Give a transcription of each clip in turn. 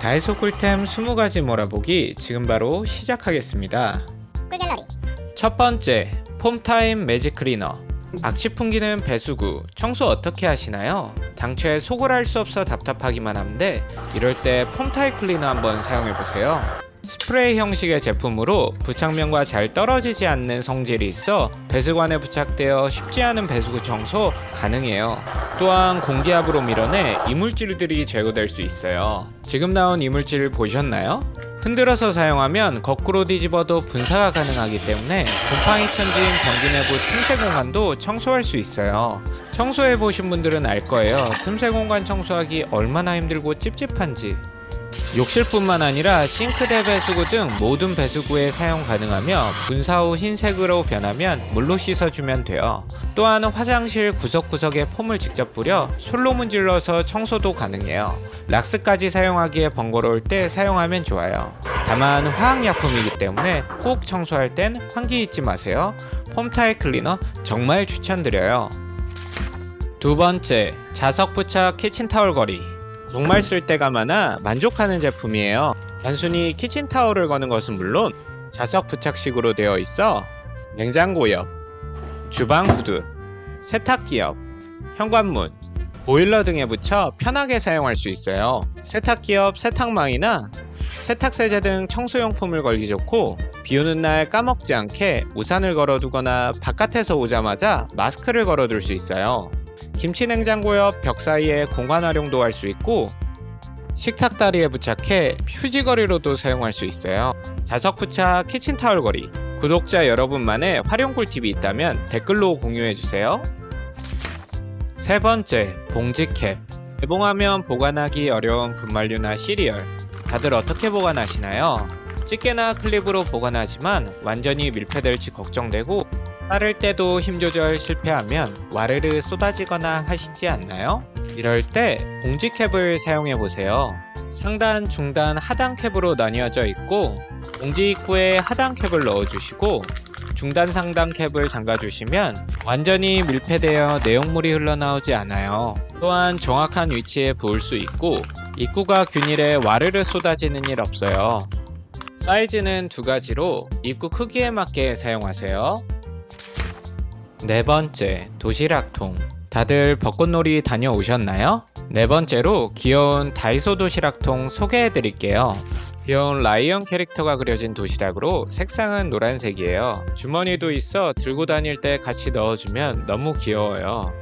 다이소 꿀템 20가지 몰아보기 지금 바로 시작하겠습니다. 꿀갤러리 첫 번째, 폼타임 매직 클리너. 악취 풍기는 배수구, 청소 어떻게 하시나요? 당초에 속을 할수 없어 답답하기만 한데 이럴 때 폼타임 클리너 한번 사용해 보세요. 스프레이 형식의 제품으로 부착면과 잘 떨어지지 않는 성질이 있어 배수관에 부착되어 쉽지 않은 배수구 청소 가능해요. 또한 공기압으로 밀어내 이물질들이 제거될 수 있어요. 지금 나온 이물질 보셨나요? 흔들어서 사용하면 거꾸로 뒤집어도 분사가 가능하기 때문에 곰팡이 천진 변기 내부 틈새 공간도 청소할 수 있어요. 청소해 보신 분들은 알 거예요. 틈새 공간 청소하기 얼마나 힘들고 찝찝한지. 욕실뿐만 아니라 싱크대 배수구 등 모든 배수구에 사용 가능하며 분사 후 흰색으로 변하면 물로 씻어주면 돼요. 또한 화장실 구석구석에 폼을 직접 뿌려 솔로 문질러서 청소도 가능해요. 락스까지 사용하기에 번거로울 때 사용하면 좋아요. 다만 화학약품이기 때문에 꼭 청소할 땐 환기 잊지 마세요. 폼타일 클리너 정말 추천드려요. 두 번째, 자석 부착 키친타월 거리. 정말 쓸 데가 많아 만족하는 제품이에요. 단순히 키친타월을 거는 것은 물론 자석 부착식으로 되어 있어 냉장고 옆, 주방 후드, 세탁기 옆, 현관문, 보일러 등에 붙여 편하게 사용할 수 있어요. 세탁기 옆 세탁망이나 세탁세제 등 청소용품을 걸기 좋고 비 오는 날 까먹지 않게 우산을 걸어두거나 바깥에서 오자마자 마스크를 걸어둘 수 있어요. 김치 냉장고 옆 벽 사이에 공간 활용도 할 수 있고 식탁 다리에 부착해 휴지거리로도 사용할 수 있어요. 자석 부착 키친타월 거리. 구독자 여러분만의 활용 꿀팁이 있다면 댓글로 공유해 주세요. 세 번째, 봉지캡. 개봉하면 보관하기 어려운 분말류나 시리얼. 다들 어떻게 보관하시나요? 집게나 클립으로 보관하지만 완전히 밀폐될지 걱정되고 자를 때도 힘 조절 실패하면 와르르 쏟아지거나 하시지 않나요? 이럴 때 봉지캡을 사용해 보세요. 상단, 중단, 하단 캡으로 나뉘어져 있고 봉지 입구에 하단 캡을 넣어주시고 중단 상단 캡을 잠가주시면 완전히 밀폐되어 내용물이 흘러나오지 않아요. 또한 정확한 위치에 부을 수 있고 입구가 균일해 와르르 쏟아지는 일 없어요. 사이즈는 두 가지로 입구 크기에 맞게 사용하세요. 네 번째, 도시락통. 다들 벚꽃놀이 다녀오셨나요? 네 번째로 귀여운 다이소 도시락통 소개해 드릴게요. 귀여운 라이언 캐릭터가 그려진 도시락으로 색상은 노란색이에요. 주머니도 있어 들고 다닐 때 같이 넣어주면 너무 귀여워요.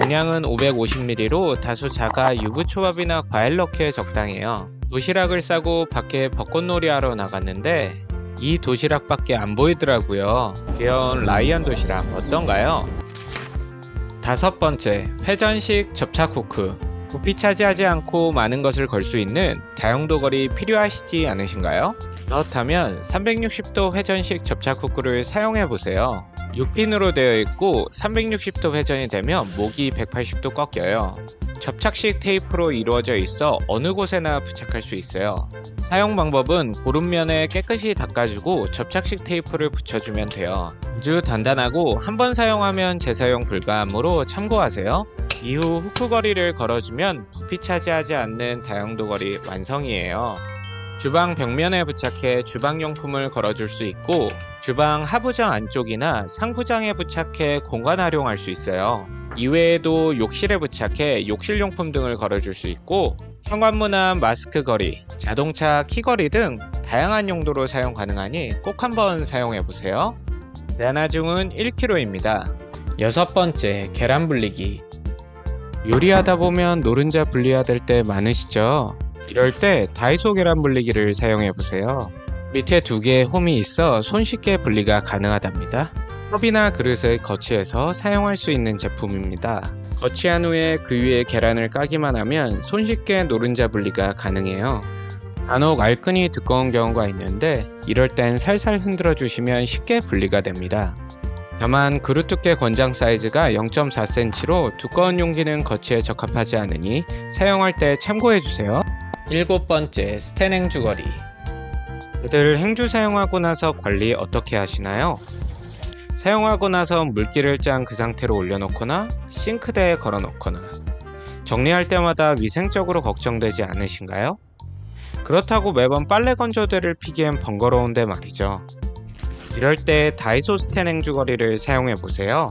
용량은 550ml로 다소 작아 유부초밥이나 과일 넣기에 적당해요. 도시락을 싸고 밖에 벚꽃놀이 하러 나갔는데 이 도시락밖에 안 보이더라고요. 귀여운 라이언 도시락 어떤가요? 다섯 번째, 회전식 접착 후크. 부피 차지하지 않고 많은 것을 걸 수 있는 다용도 거리 필요하시지 않으신가요? 그렇다면 360도 회전식 접착 후크를 사용해 보세요. 6핀으로 되어 있고 360도 회전이 되면 목이 180도 꺾여요. 접착식 테이프로 이루어져 있어 어느 곳에나 부착할 수 있어요. 사용 방법은 고름면에 깨끗이 닦아주고 접착식 테이프를 붙여주면 돼요. 아주 단단하고 한 번 사용하면 재사용 불가하므로 참고하세요. 이후 후크 거리를 걸어주면 부피 차지하지 않는 다용도 거리 완성이에요. 주방 벽면에 부착해 주방용품을 걸어줄 수 있고 주방 하부장 안쪽이나 상부장에 부착해 공간 활용할 수 있어요. 이외에도 욕실에 부착해 욕실용품 등을 걸어줄 수 있고 현관문 앞 마스크 거리, 자동차 키거리 등 다양한 용도로 사용 가능하니 꼭 한번 사용해 보세요. 세나중은 1kg입니다. 여섯 번째, 계란 불리기. 요리하다 보면 노른자 분리해야 될 때 많으시죠? 이럴 때 다이소 계란 분리기를 사용해 보세요. 밑에 두 개의 홈이 있어 손쉽게 분리가 가능하답니다. 컵이나 그릇을 거치해서 사용할 수 있는 제품입니다. 거치한 후에 그 위에 계란을 까기만 하면 손쉽게 노른자 분리가 가능해요. 간혹 알끈이 두꺼운 경우가 있는데 이럴 땐 살살 흔들어 주시면 쉽게 분리가 됩니다. 다만 그릇 두께 권장 사이즈가 0.4cm로 두꺼운 용기는 거치에 적합하지 않으니 사용할 때 참고해 주세요. 일곱 번째 스텐 행주 거리. 다들 행주 사용하고 나서 관리 어떻게 하시나요? 사용하고 나서 물기를 짠 그 상태로 올려놓거나 싱크대에 걸어놓거나 정리할 때마다 위생적으로 걱정되지 않으신가요? 그렇다고 매번 빨래 건조대를 피기엔 번거로운데 말이죠. 이럴 때 다이소 스텐 행주거리를 사용해 보세요.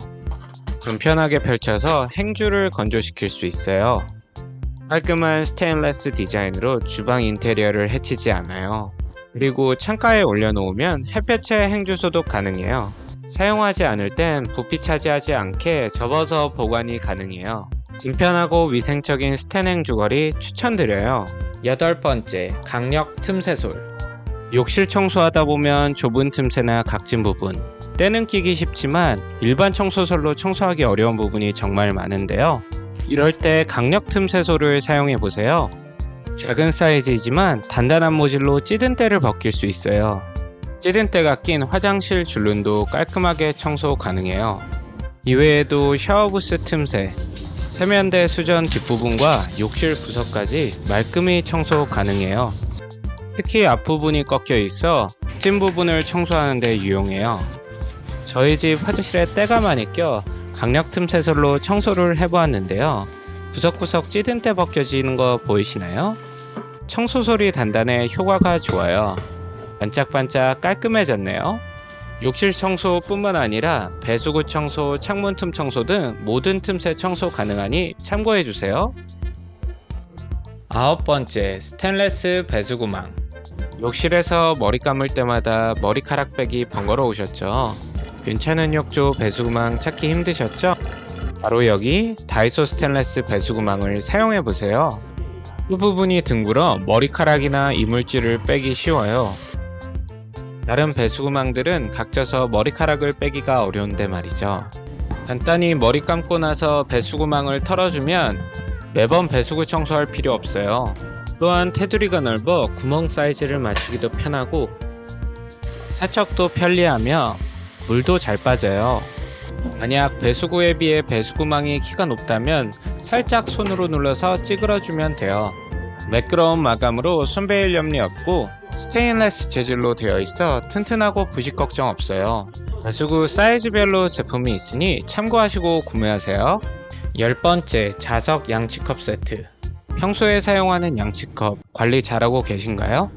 불편하게 펼쳐서 행주를 건조시킬 수 있어요. 깔끔한 스테인레스 디자인으로 주방 인테리어를 해치지 않아요. 그리고 창가에 올려놓으면 햇볕에 행주 소독 가능해요. 사용하지 않을 땐 부피 차지하지 않게 접어서 보관이 가능해요. 간편하고 위생적인 스텐 행 주거리 추천드려요. 여덟 번째, 강력 틈새솔. 욕실 청소하다 보면 좁은 틈새나 각진 부분, 때는 끼기 쉽지만 일반 청소솔로 청소하기 어려운 부분이 정말 많은데요. 이럴 때 강력 틈새솔을 사용해 보세요. 작은 사이즈이지만 단단한 모질로 찌든 때를 벗길 수 있어요. 찌든 때가 낀 화장실 줄눈도 깔끔하게 청소 가능해요. 이외에도 샤워부스 틈새, 세면대 수전 뒷부분과 욕실 부석까지 말끔히 청소 가능해요. 특히 앞부분이 꺾여 있어 찐 부분을 청소하는 데 유용해요. 저희 집 화장실에 때가 많이 껴 강력 틈새솔로 청소를 해보았는데요. 구석구석 찌든 때 벗겨지는 거 보이시나요? 청소솔이 단단해 효과가 좋아요. 반짝반짝 깔끔해졌네요. 욕실 청소뿐만 아니라 배수구 청소, 창문 틈 청소 등 모든 틈새 청소 가능하니 참고해 주세요. 아홉 번째, 스테인레스 배수구망. 욕실에서 머리 감을 때마다 머리카락 빼기 번거로우셨죠? 괜찮은 욕조 배수구망 찾기 힘드셨죠? 바로 여기 다이소 스테인레스 배수구망을 사용해 보세요. 이 부분이 둥글어 머리카락이나 이물질을 빼기 쉬워요. 다른 배수구망들은 각져서 머리카락을 빼기가 어려운데 말이죠. 간단히 머리 감고 나서 배수구망을 털어주면 매번 배수구 청소할 필요 없어요. 또한 테두리가 넓어 구멍 사이즈를 맞추기도 편하고 세척도 편리하며 물도 잘 빠져요. 만약 배수구에 비해 배수구망이 키가 높다면 살짝 손으로 눌러서 찌그러주면 돼요. 매끄러운 마감으로 손배일 염리 없고 스테인레스 재질로 되어 있어 튼튼하고 부식 걱정 없어요. 배수구 사이즈별로 제품이 있으니 참고하시고 구매하세요. 열 번째 자석 양치컵 세트. 평소에 사용하는 양치컵 관리 잘하고 계신가요?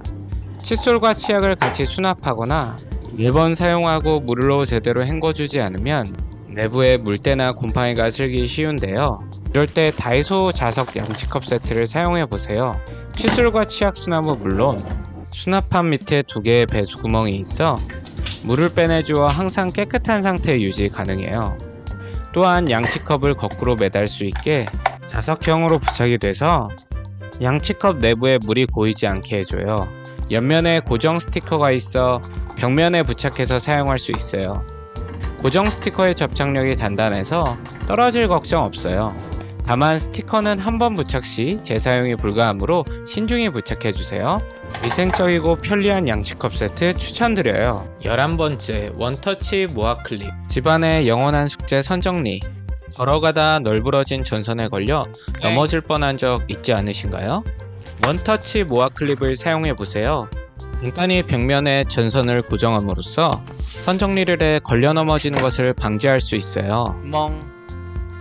칫솔과 치약을 같이 수납하거나 매번 사용하고 물로 제대로 헹궈주지 않으면 내부에 물때나 곰팡이가 슬기 쉬운데요. 이럴 때 다이소 자석 양치컵 세트를 사용해 보세요. 칫솔과 치약 수납은 물론 수납판 밑에 두 개의 배수 구멍이 있어 물을 빼내주어 항상 깨끗한 상태 유지 가능해요. 또한 양치컵을 거꾸로 매달 수 있게 자석형으로 부착이 돼서 양치컵 내부에 물이 고이지 않게 해줘요. 옆면에 고정 스티커가 있어 벽면에 부착해서 사용할 수 있어요. 고정 스티커의 접착력이 단단해서 떨어질 걱정 없어요. 다만 스티커는 한 번 부착 시 재사용이 불가하므로 신중히 부착해 주세요. 위생적이고 편리한 양치컵 세트 추천드려요. 11번째 원터치 모아 클립 집안의 영원한 숙제 선정리 걸어가다 널브러진 전선에 걸려 넘어질 뻔한 적 있지 않으신가요? 원터치 모아 클립을 사용해 보세요. 간단히 벽면에 전선을 고정함으로써 선정리를 해 걸려 넘어지는 것을 방지할 수 있어요. 멍.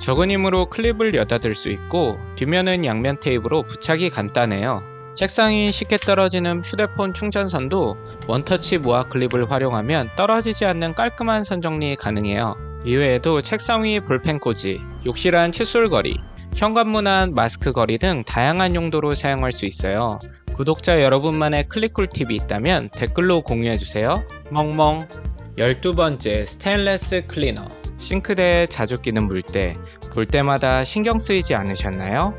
적은 힘으로 클립을 여닫을 수 있고 뒷면은 양면 테이프로 부착이 간단해요. 책상 이 쉽게 떨어지는 휴대폰 충전선도 원터치 모아 클립을 활용하면 떨어지지 않는 깔끔한 선정리 가능해요. 이외에도 책상 위 볼펜 꽂이, 욕실 안 칫솔 거리, 현관문 안 마스크 거리 등 다양한 용도로 사용할 수 있어요. 구독자 여러분만의 클릭 꿀팁이 있다면 댓글로 공유해주세요. 멍멍 12번째 스테인레스 클리너 싱크대에 자주 끼는 물때 볼 때마다 신경 쓰이지 않으셨나요?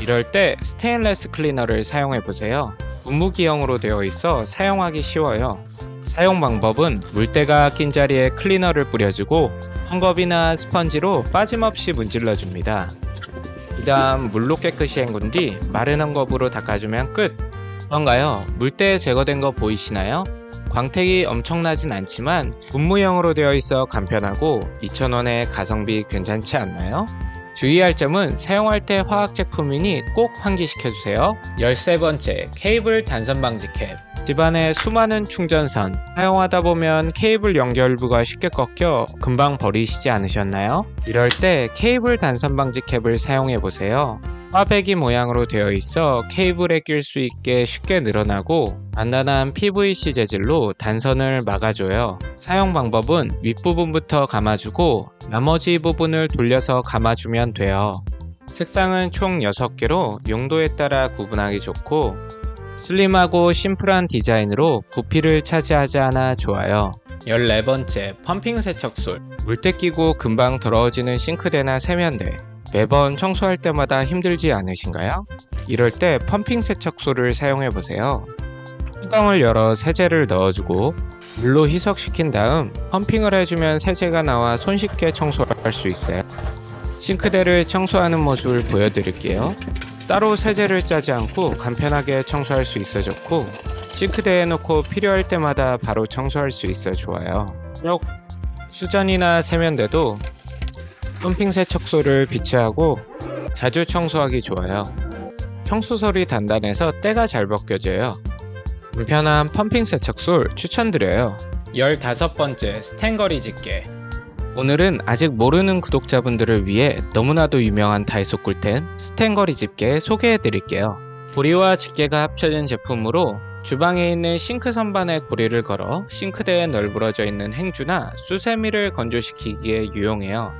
이럴 때 스테인레스 클리너를 사용해 보세요. 분무기형으로 되어 있어 사용하기 쉬워요. 사용 방법은 물때가 낀 자리에 클리너를 뿌려주고 헝겊이나 스펀지로 빠짐없이 문질러 줍니다. 그 다음 물로 깨끗이 헹군 뒤 마른 헝겊으로 닦아주면 끝! 그런가요? 물때 제거된 거 보이시나요? 광택이 엄청나진 않지만 분무형으로 되어 있어 간편하고 2,000원의 가성비 괜찮지 않나요? 주의할 점은 사용할 때 화학 제품이니 꼭 환기시켜주세요. 13번째 케이블 단선 방지 캡 집안에 수많은 충전선 사용하다 보면 케이블 연결부가 쉽게 꺾여 금방 버리시지 않으셨나요? 이럴 때 케이블 단선 방지 캡을 사용해 보세요. 꽈배기 모양으로 되어 있어 케이블에 낄 수 있게 쉽게 늘어나고 단단한 PVC 재질로 단선을 막아줘요. 사용 방법은 윗부분부터 감아주고 나머지 부분을 돌려서 감아주면 돼요. 색상은 총 6개로 용도에 따라 구분하기 좋고 슬림하고 심플한 디자인으로 부피를 차지하지 않아 좋아요. 14번째 펌핑 세척솔 물때 끼고 금방 더러워지는 싱크대나 세면대 매번 청소할 때마다 힘들지 않으신가요? 이럴 때 펌핑 세척솔을 사용해 보세요. 뚜껑을 열어 세제를 넣어주고 물로 희석시킨 다음 펌핑을 해주면 세제가 나와 손쉽게 청소할 수 있어요. 싱크대를 청소하는 모습을 보여드릴게요. 따로 세제를 짜지 않고 간편하게 청소할 수 있어 좋고 싱크대에 놓고 필요할 때마다 바로 청소할 수 있어 좋아요. 수전이나 세면대도 펌핑 세척소를 비치하고 자주 청소하기 좋아요. 청소솔이 단단해서 때가 잘 벗겨져요. 간편한 펌핑 세척솔 추천드려요. 15번째 스탠거리 집게 오늘은 아직 모르는 구독자분들을 위해 너무나도 유명한 다이소 꿀템 스탠거리 집게 소개해 드릴게요. 고리와 집게가 합쳐진 제품으로 주방에 있는 싱크 선반에 고리를 걸어 싱크대에 널브러져 있는 행주나 수세미를 건조시키기에 유용해요.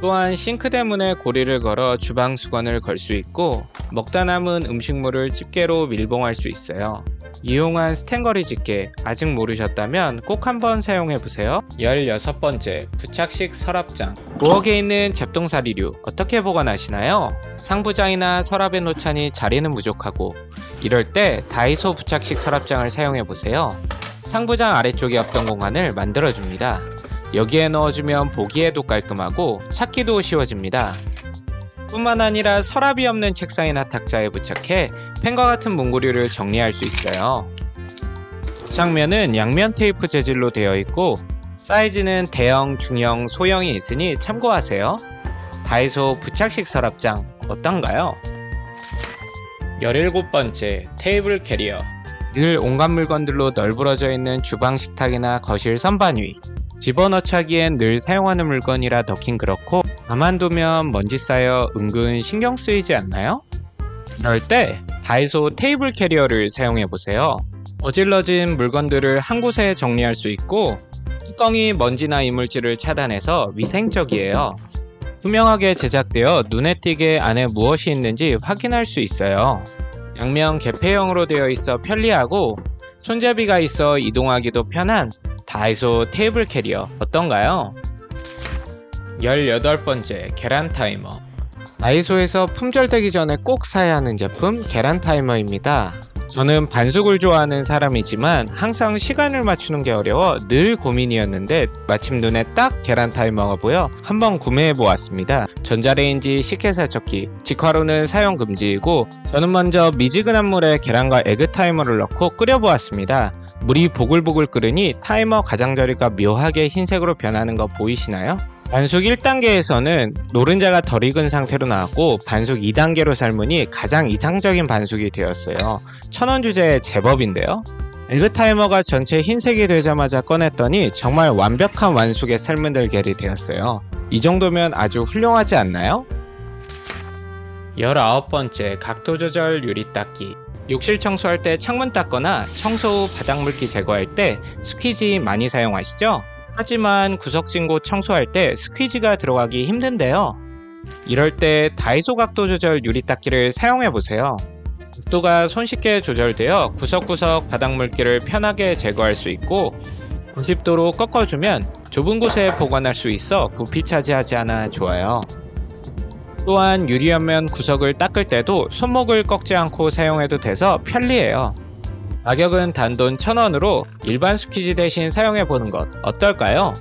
또한 싱크대 문에 고리를 걸어 주방 수건을 걸 수 있고 먹다 남은 음식물을 집게로 밀봉할 수 있어요. 이용한 스탠거리 집게 아직 모르셨다면 꼭 한번 사용해 보세요. 16번째 부착식 서랍장 부엌에 있는 잡동사리류 어떻게 보관하시나요? 상부장이나 서랍에 놓자니 자리는 부족하고 이럴 때 다이소 부착식 서랍장을 사용해 보세요. 상부장 아래쪽에 없던 공간을 만들어 줍니다. 여기에 넣어주면 보기에도 깔끔하고 찾기도 쉬워집니다. 뿐만 아니라 서랍이 없는 책상이나 탁자에 부착해 펜과 같은 문구류를 정리할 수 있어요. 부착면은 양면 테이프 재질로 되어 있고 사이즈는 대형, 중형, 소형이 있으니 참고하세요. 다이소 부착식 서랍장 어떤가요? 17번째 테이블 캐리어 늘 온갖 물건들로 널브러져 있는 주방 식탁이나 거실 선반 위 집어넣자기엔 늘 사용하는 물건이라 넣긴 그렇고 가만두면 먼지 쌓여 은근 신경 쓰이지 않나요? 이럴 때 다이소 테이블 캐리어를 사용해 보세요. 어질러진 물건들을 한 곳에 정리할 수 있고 뚜껑이 먼지나 이물질을 차단해서 위생적이에요. 투명하게 제작되어 눈에 띄게 안에 무엇이 있는지 확인할 수 있어요. 양면 개폐형으로 되어 있어 편리하고 손잡이가 있어 이동하기도 편한 다이소 테이블 캐리어 어떤가요? 18번째 계란 타이머 다이소에서 품절되기 전에 꼭 사야 하는 제품 계란 타이머입니다. 저는 반숙을 좋아하는 사람이지만 항상 시간을 맞추는 게 어려워 늘 고민이었는데 마침 눈에 딱 계란 타이머가 보여 한번 구매해 보았습니다. 전자레인지 식혜세척기, 직화로는 사용 금지이고 저는 먼저 미지근한 물에 계란과 에그 타이머를 넣고 끓여 보았습니다. 물이 보글보글 끓으니 타이머 가장자리가 묘하게 흰색으로 변하는 거 보이시나요? 반숙 1단계에서는 노른자가 덜 익은 상태로 나왔고 반숙 2단계로 삶으니 가장 이상적인 반숙이 되었어요. 천원 주제 제법인데요. 에그 타이머가 전체 흰색이 되자마자 꺼냈더니 정말 완벽한 완숙의 삶은 들결이 되었어요. 이 정도면 아주 훌륭하지 않나요? 19번째 각도 조절 유리 닦기 욕실 청소할 때 창문 닦거나 청소 후 바닥 물기 제거할 때 스퀴지 많이 사용하시죠? 하지만 구석진 곳 청소할 때 스퀴지가 들어가기 힘든데요. 이럴 때 다이소 각도 조절 유리 닦기를 사용해 보세요. 각도가 손쉽게 조절되어 구석구석 바닥 물기를 편하게 제거할 수 있고 90도로 꺾어주면 좁은 곳에 보관할 수 있어 부피 차지하지 않아 좋아요. 또한 유리연면 구석을 닦을 때도 손목을 꺾지 않고 사용해도 돼서 편리해요. 가격은 단돈 1000원으로 일반 스퀴지 대신 사용해 보는 것 어떨까요?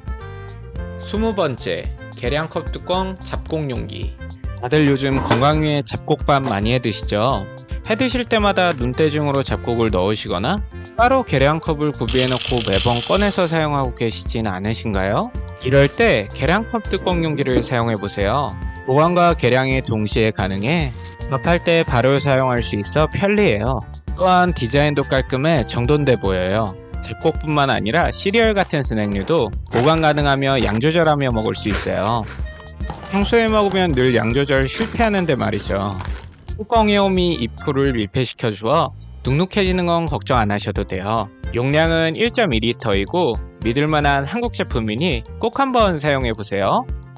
20번째 계량컵 뚜껑 잡곡 용기 다들 요즘 건강 위해 잡곡밥 많이 해 드시죠? 해 드실 때마다 눈대중으로 잡곡을 넣으시거나 따로 계량컵을 구비해 놓고 매번 꺼내서 사용하고 계시진 않으신가요? 이럴 때 계량컵 뚜껑 용기를 사용해 보세요. 보관과 계량이 동시에 가능해 밥할 때 바로 사용할 수 있어 편리해요. 또한 디자인도 깔끔해 정돈돼 보여요. 잡곡뿐만 아니라 시리얼 같은 스낵류도 보관 가능하며 양 조절하며 먹을 수 있어요. 평소에 먹으면 늘 양 조절 실패하는데 말이죠. 뚜껑에 오미 입구를 밀폐시켜 주어 눅눅해지는 건 걱정 안 하셔도 돼요. 용량은 1.2리터이고 믿을만한 한국 제품이니 꼭 한번 사용해 보세요.